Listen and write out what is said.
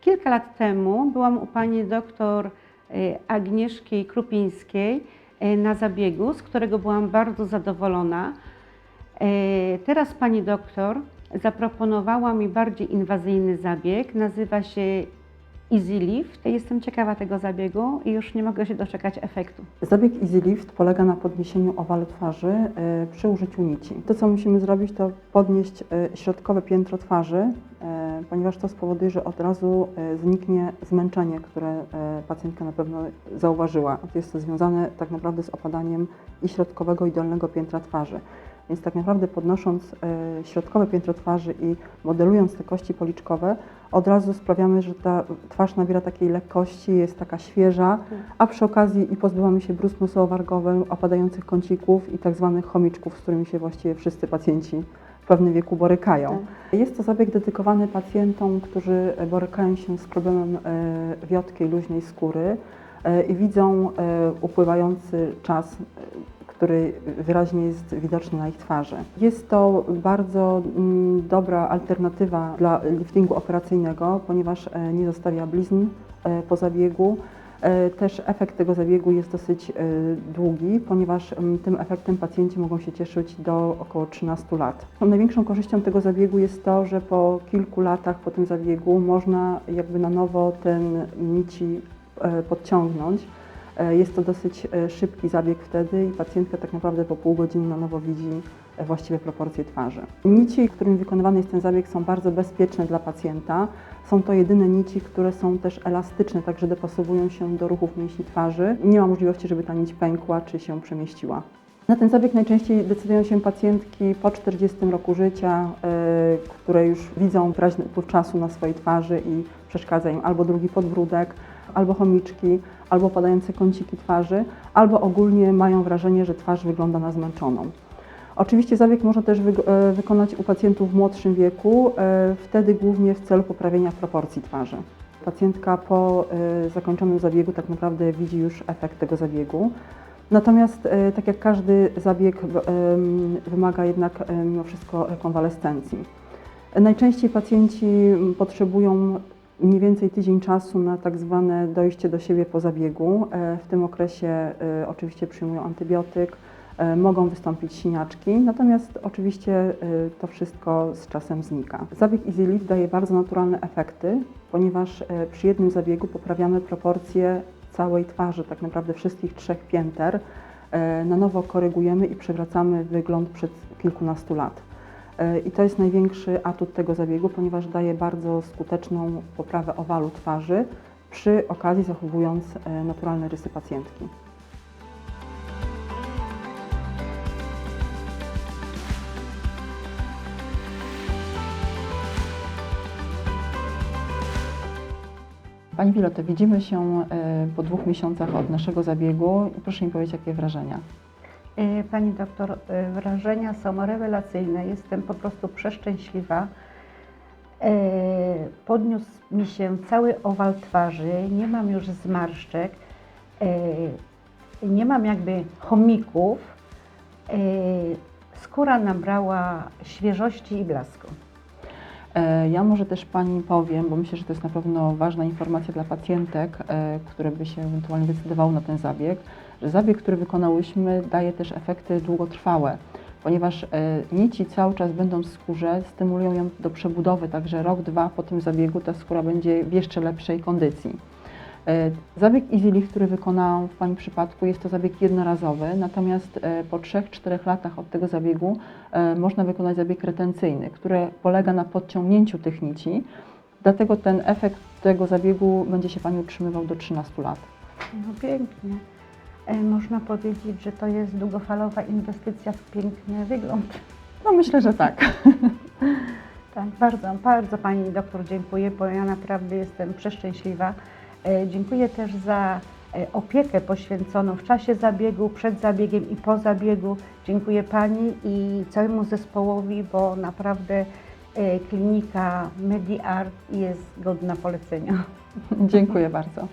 Kilka lat temu byłam u pani doktor e, Agnieszki Krupińskiej e, na zabiegu, z którego byłam bardzo zadowolona. E, Teraz pani doktor zaproponowała mi bardziej inwazyjny zabieg. Nazywa się Easy Lift. Jestem ciekawa tego zabiegu i już nie mogę się doczekać efektu. Zabieg Easy Lift polega na podniesieniu owalu twarzy przy użyciu nici. To, co musimy zrobić, to podnieść środkowe piętro twarzy, ponieważ to spowoduje, że od razu e, zniknie zmęczenie, które e, pacjentka na pewno zauważyła. Jest to związane tak naprawdę z opadaniem i środkowego, i dolnego piętra twarzy. Więc tak naprawdę podnosząc e, środkowe piętro twarzy i modelując te kości policzkowe, od razu sprawiamy, że ta twarz nabiera takiej lekkości, jest taka świeża, a przy okazji i pozbywamy się brust nosowo-wargowy, opadających kącików i tak zwanych chomiczków, z którymi się właściwie wszyscy pacjenci pewnym wieku borykają. Jest to zabieg dedykowany pacjentom, którzy borykają się z problemem e, wiotkiej, luźnej skóry e, i widzą e, upływający czas, który wyraźnie jest widoczny na ich twarzy. Jest to bardzo mm, dobra alternatywa dla liftingu operacyjnego, ponieważ nie zostawia blizn po zabiegu. E, Też efekt tego zabiegu jest dosyć e, długi, ponieważ mm, tym efektem pacjenci mogą się cieszyć do około 13 lat. Największą korzyścią tego zabiegu jest to, że po kilku latach po tym zabiegu można jakby na nowo ten nici e, podciągnąć. E, Jest to dosyć e, szybki zabieg wtedy i pacjentka tak naprawdę po pół godziny na nowo widzi e, właściwe proporcje twarzy. Nici, którymi wykonywany jest ten zabieg są bardzo bezpieczne dla pacjenta. Są to jedyne nici, które są też elastyczne, także dopasowują się do ruchów mięśni twarzy. Nie ma możliwości, żeby ta nić pękła czy się przemieściła. Na ten zabieg najczęściej decydują się pacjentki po 40 roku życia, które już widzą wyraźny upływ czasu na swojej twarzy i przeszkadza im albo drugi podbródek, albo chomiczki, albo padające kąciki twarzy, albo ogólnie mają wrażenie, że twarz wygląda na zmęczoną. Oczywiście zabieg można też e, wykonać u pacjentów w młodszym wieku, e, wtedy głównie w celu poprawienia proporcji twarzy. Pacjentka po e, zakończonym zabiegu tak naprawdę widzi już efekt tego zabiegu. Natomiast tak jak każdy zabieg wymaga jednak mimo wszystko rekonwalescencji. Najczęściej pacjenci potrzebują mniej więcej tydzień czasu na tak zwane dojście do siebie po zabiegu. E, W tym okresie e, oczywiście przyjmują antybiotyk, e, mogą wystąpić siniaczki, natomiast oczywiście to wszystko z czasem znika. Zabieg Easy Lift daje bardzo naturalne efekty, ponieważ przy jednym zabiegu poprawiamy proporcje całej twarzy, tak naprawdę wszystkich trzech pięter. Na nowo korygujemy i przywracamy wygląd przed kilkunastu lat. E, I to jest największy atut tego zabiegu, ponieważ daje bardzo skuteczną poprawę owalu twarzy, przy okazji zachowując e, naturalne rysy pacjentki. Pani Wiloto, widzimy się e, po dwóch miesiącach od naszego zabiegu proszę mi powiedzieć, jakie wrażenia. E, Pani doktor, e, wrażenia są rewelacyjne. Jestem po prostu przeszczęśliwa. E, Podniósł mi się cały owal twarzy, nie mam już zmarszczek, nie mam jakby chomików. Skóra nabrała świeżości i blasku. Ja może też Pani powiem, bo myślę, że to jest na pewno ważna informacja dla pacjentek, które by się ewentualnie decydowały na ten zabieg, że zabieg, który wykonałyśmy, daje też efekty długotrwałe, ponieważ e, nici cały czas będą w skórze, stymulują ją do przebudowy, także rok, dwa po tym zabiegu ta skóra będzie w jeszcze lepszej kondycji. E, Zabieg Easy Lift, który wykonałam w Pani przypadku, jest to zabieg jednorazowy, natomiast e, po 3-4 latach od tego zabiegu można wykonać zabieg retencyjny, który polega na podciągnięciu tych nici. Dlatego ten efekt tego zabiegu będzie się Pani utrzymywał do 13 lat. No pięknie. E, Można powiedzieć, że to jest długofalowa inwestycja w piękny wygląd. No myślę, że tak. Tak, bardzo, bardzo Pani doktor dziękuję, bo ja naprawdę jestem przeszczęśliwa. E, Dziękuję też za e, opiekę poświęconą w czasie zabiegu, przed zabiegiem i po zabiegu. Dziękuję Pani i całemu zespołowi, bo naprawdę klinika MediArt jest godna polecenia. Dziękuję bardzo.